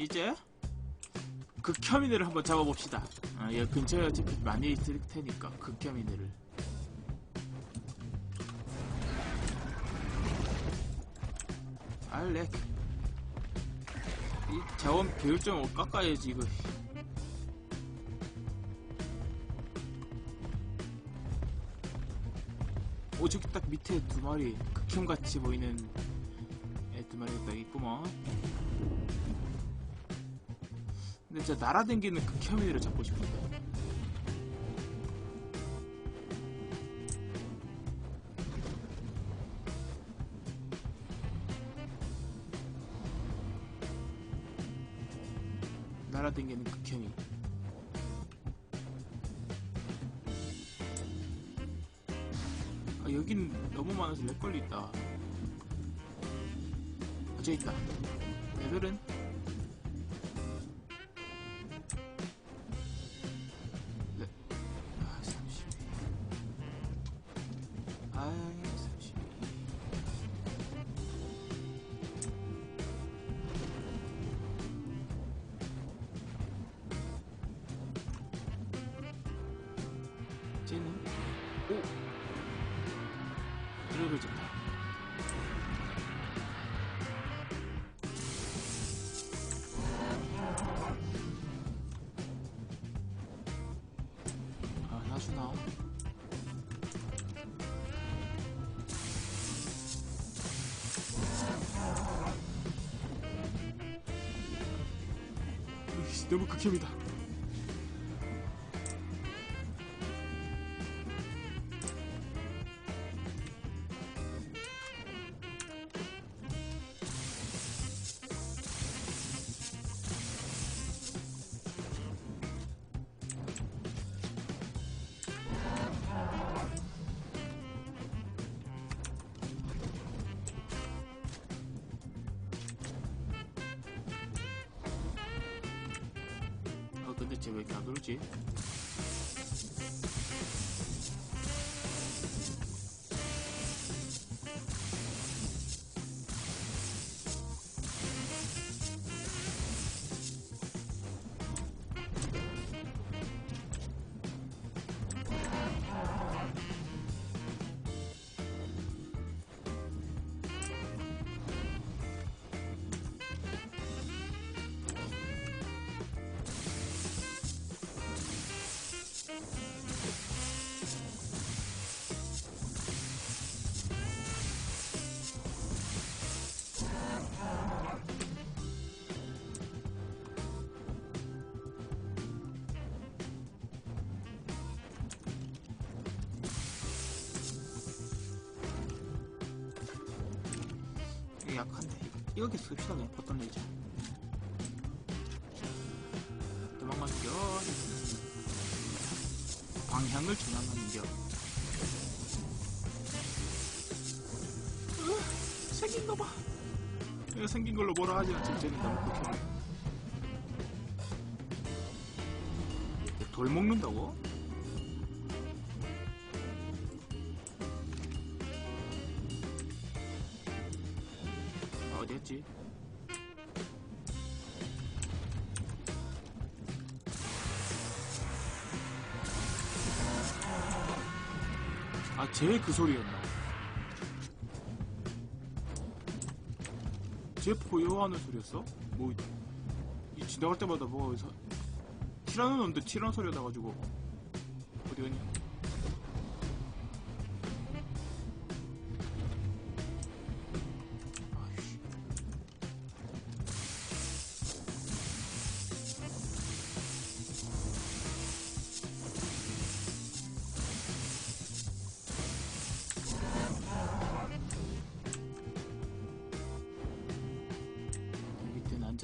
이제 극혐이들을 한번 잡아봅시다. 아, 여기 근처에 어차피 많이 있을 테니까 극혐이들을. 알렉. 이 자원 배율점을 깎아야지 이거. 오 저기 딱 밑에 두 마리 극혐같이 보이는 애 두 마리가 딱 있구먼. 진짜 날아다니는 극혐이들을 잡고 싶은데. 날아다니는 극혐이. 아, 여긴 너무 많아서 렉 걸리다. 아, 저 있다. 얘들은 쟤는 오. 이러고 좋다 아 너무 극혐이다 쟤왜 이렇게 안 오르지? 이거 약한데. 이거 이렇게 씁시다 그냥 버튼 레이저 도망가는겨 방향을 전환하는겨. 으, 생긴 거봐. 이거 생긴 걸로 뭐라 하지? 않지 쟤는 너무 극혐해 돌 먹는다고? 아, 쟤그 소리였나? 쟤 포효하는 소리였어? 뭐, 이 지나갈 때마다 뭐가 사... 티라노 놈데 티라노 소리가 나가지고 어디 갔냐?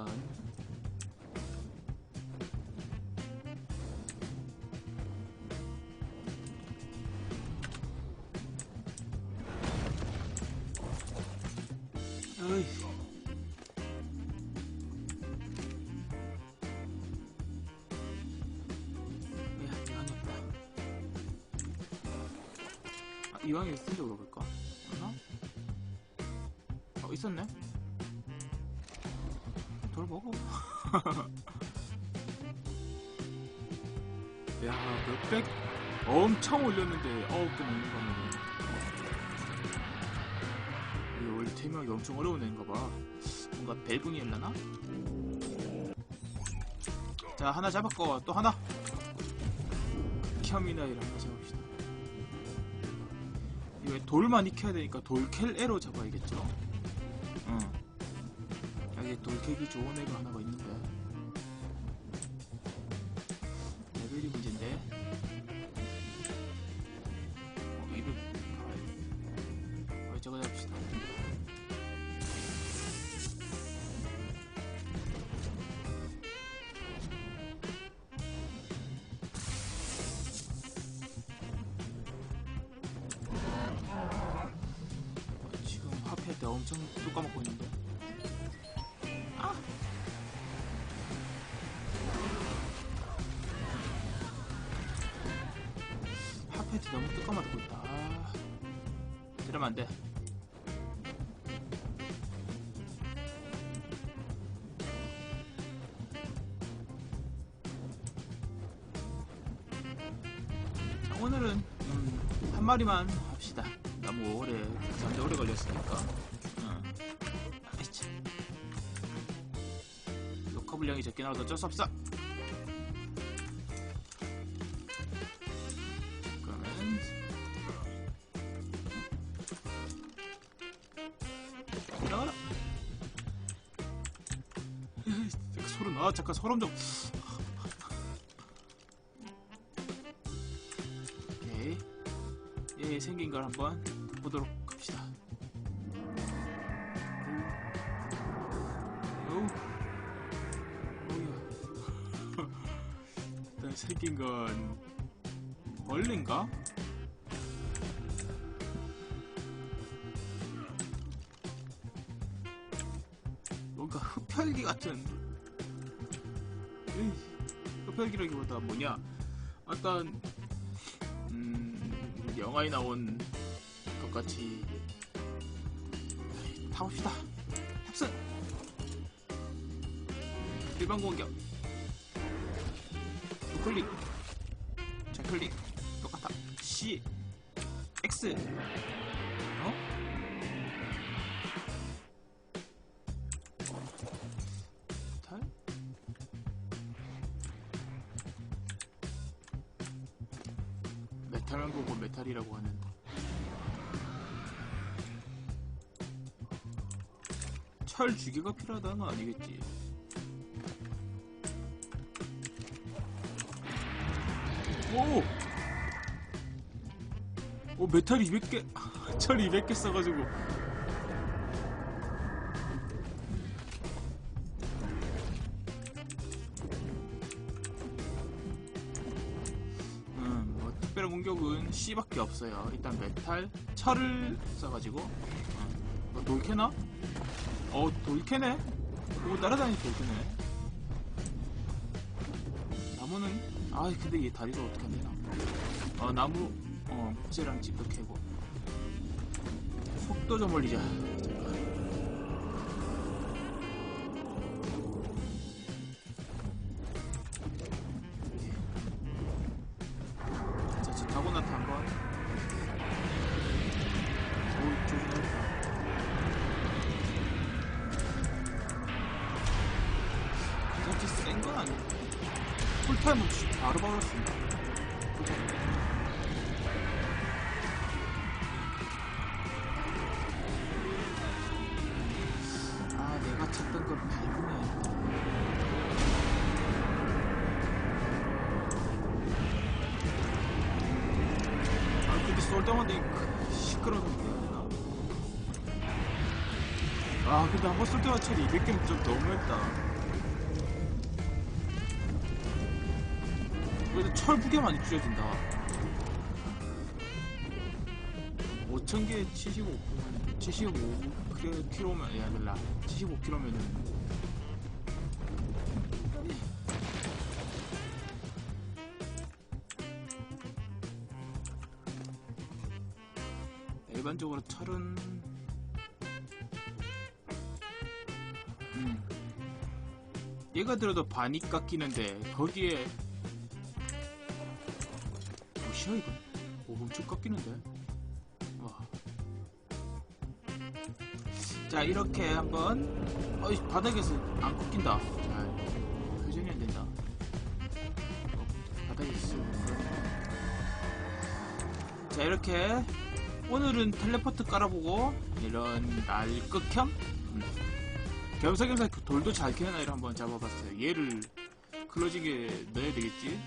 없다. 아, 이왕이 있으니까 물어볼까? 없나? 어, 있었네? 야, 몇백 엄청 올렸는데 아홉 개 먹는 거면 이거 원래 태명이 엄청 어려운 애인가 봐. 뭔가 벨붕이 일라나? 자, 하나 잡았고 또 하나. 켜미나이를 하나 잡읍시다. 이거 돌만 익혀야 되니까 돌켈에로 잡아야겠죠? 응. 여기 돌캐기 좋은 애가 하나가 있는데 레 엄청 또 까먹고 있는데 핫패티 너무 뜨까맣고 있다. 아, 이러면 안 돼. 자, 오늘은 음, 한 마리만 합시다. 너무 오래, 잠재 오래 걸렸으니까. 분량이 적게 나와도 어쩔 수 없어. 소름 아 잠깐 소름 좀. 오케이. 얘 생긴 걸 한번 보도록 합시다. 생긴 건 벌레인가? 뭔가 흡혈귀 같은. 에이, 흡혈귀라기보다 뭐냐? 어떤 음, 영화에 나온 것 같이 타봅시다. 탑승 일반 공격. 우 클릭. 좌클릭. 똑같아. C X. 어? 메탈? 메탈만 보고 메탈이라고 하는. 철 주기가 필요하다는 건 아니겠지 오! 오 메탈 200개 철 200개 써가지고 음, 뭐 특별한 공격은 C밖에 없어요. 일단 메탈, 철을 써가지고 어, 뭐 돌캐나? 어 돌캐네? 오 날아다니 돌캐네. 나무는 아 근데 얘 다리가 어떻게 안 되나? 어 나무 어 부재랑 집도 캐고 속도 좀 올리자. 풀타임 없이 바로 박았습니다. 아, 내가 찾던 걸 밟으네. 아, 근데 쏠 때마다 이 시끄러운데. 아, 근데 한 번 쏠 때마다 처리 200개는 좀 너무했다. 그래도 철부개 많이 줄여진다. 5,000개 75, 75km면, 야, 몰라. 75km면은. 일반적으로 철은, 음, 얘가 들어도 반이 깎이는데 거기에 뭐시야 이거 오, 엄청 깎이는데. 와. 자 이렇게 한번 어이 바닥에서 안 꺾인다. 자 회전이 안 된다. 어, 바닥에 있어 자 이렇게 오늘은 텔레포트 깔아보고 이런 날극형? 음. 겸사겸사 그 돌도 잘 캐는 아이를 한번 잡아봤어요. 얘를 클로징에 넣어야 되겠지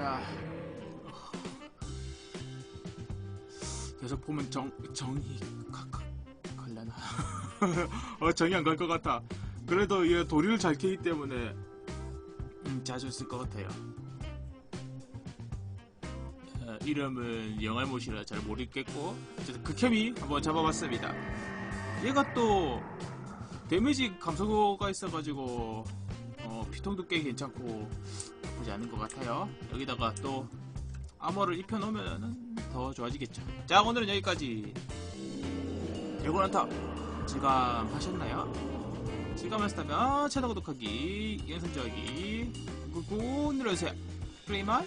자. 계속 보면 정, 정이 가, 가, 갈려나? 어, 정이 안 갈 것 같아. 그래도 얘 도리를 잘 캐기 때문에 음, 자주 쓸 것 같아요. 어, 이름은 영알못이라 잘 모르겠고 어쨌든 극혐이 한번 잡아봤습니다. 얘가 또 데미지 감소가 있어가지고 어, 피통도 꽤 괜찮고 나쁘지 않은 것 같아요. 여기다가 또 아머를 입혀놓으면 더 좋아지겠죠. 자 오늘은 여기까지. 대고난타 질감하셨나요? 질감하셨다면 채널 구독하기 영상 좋아하기 꾹꾹 눌러주세요 프리만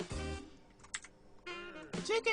찌개